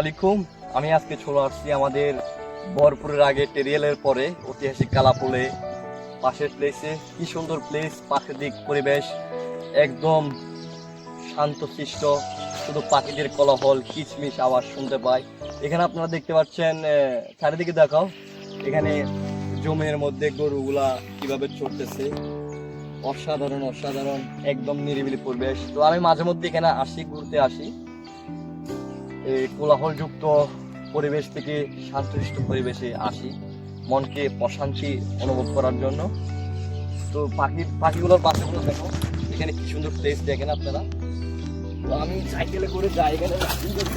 আলাইকুম আমি আজকে চলে আসছি আমাদের বরপুরের আগে টেরিয়ালের পরে ঐতিহাসিক কালাপুলে পাশের প্লেসে কি সুন্দর প্লেস প্রাকৃতিক পরিবেশ, একদম শান্ত শান্তশিষ্ট। শুধু পাখিদের কলহল, কিচমিচ আওয়াজ শুনতে পাই। এখানে আপনারা দেখতে পাচ্ছেন চারিদিকে দেখাও। এখানে জমির মধ্যে গরুগুলা কীভাবে চড়তেছে। অসাধারণ অসাধারণ, একদম নিরিবিলি পরিবেশ। তো আমি মাঝে মধ্যে এখানে আসি, ঘুরতে আসি। এই কোলাহলযুক্ত পরিবেশ থেকে শান্তশিষ্ট পরিবেশে আসি, মনকে প্রশান্তি অনুভব করার জন্য তো পাখি পাখিগুলোর বাসাগুলো দেখো, এখানে কি সুন্দর প্লেস দেখেন আপনারা তো আমি সাইকেলে করে যাই এখানে, রাখি করি।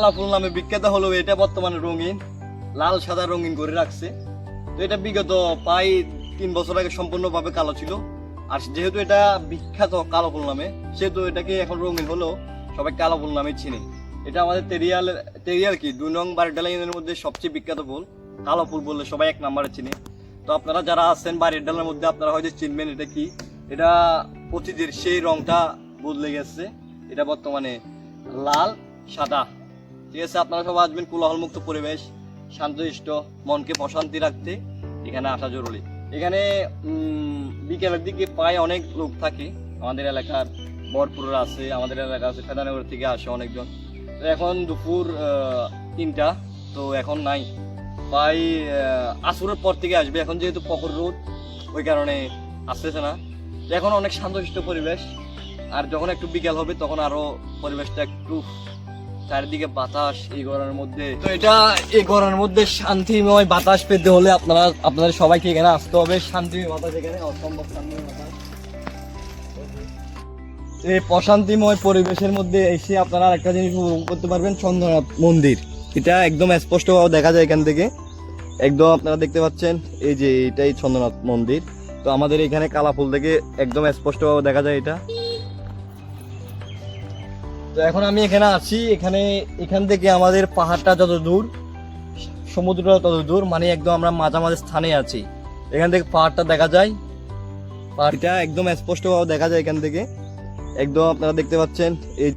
কালা ফুল নামে বিখ্যাত হলো, এটা বর্তমানে রঙিন, লাল, সাদা রঙিন করে রাখছে। তো এটা বিগত প্রায় তিন বছর আগে সম্পূর্ণভাবে কালো ছিল। আর যেহেতু এটা বিখ্যাত কালো ফুল নামে, সেহেতু এটাকে এখন রঙিন হলো, সবাই কালো ফুল নামে চিনে। এটা আমাদের তেরিয়াল তেরিয়াল কি? দুই নং বারডালা ইউনিয়নের মধ্যে সবচেয়ে বিখ্যাত ফুল কালো ফুল বললে সবাই এক নাম্বারে চিনে। তো আপনারা যারা আছেন বাড়ির ডালের মধ্যে, আপনারা হয়তো চিনবেন এটা কি? এটা অতীতের সেই রংটা বদলে গেছে। এটা বর্তমানে লাল, সাদা। ঠিক আছে, আপনারা সবাই আসবেন কোলাহলমুক্ত পরিবেশ, শান্তশিষ্ট, মনকে প্রশান্তি রাখতে, এখানে আসা জরুরি। এখানে বিকেলের দিকে প্রায় অনেক লোক থাকে, আমাদের এলাকার বরপুরের আছে, আমাদের এলাকা আছে, ফেদানগর থেকে আসে অনেকজন। তো এখন দুপুর তিনটা, তো এখন নাই। প্রায় আসরের পর থেকে আসবে, এখন যেহেতু পকর রোদ, ওই কারণে আসতেছে না। এখন অনেক শান্তশিষ্ট পরিবেশ, আর যখন একটু বিকেল হবে, তখন আরও পরিবেশটা একটু চারিদিকে বাতাস, এই গরমের মধ্যে। তো এটা, এই গরমের মধ্যে শান্তিময় বাতাস পেতে হলে আপনারা, আপনাদের সবাইকে এখানে আসতে হবে। শান্তিময় বাতাস এখানে, অসম্ভব শান্তিময় বাতাস। এই প্রশান্তিময় পরিবেশের মধ্যে এসে আপনারা একটা জিনিস উপভোগ করতে পারবেন, চন্দ্রনাথ মন্দির। এটা একদম স্পষ্টভাবে দেখা যায় এখান থেকে। একদম আপনারা দেখতে পাচ্ছেন, এই যে এটাই চন্দ্রনাথ মন্দির। তো আমাদের এখানে কালাফুল থেকে একদম স্পষ্টভাবে দেখা যায় এটা। তো এখন আমি এখানে আছি, এখানে এখান থেকে আমাদের পাহাড়টা যত দূর, সমুদ্রটা তত দূর মানে একদম আমরা মাঝামাঝি স্থানে আছি। এখান থেকে পাহাড়টা দেখা যায়। পাহাড়টা একদম স্পষ্টভাবে দেখা যায় এখান থেকে। একদম আপনারা দেখতে পাচ্ছেন, এই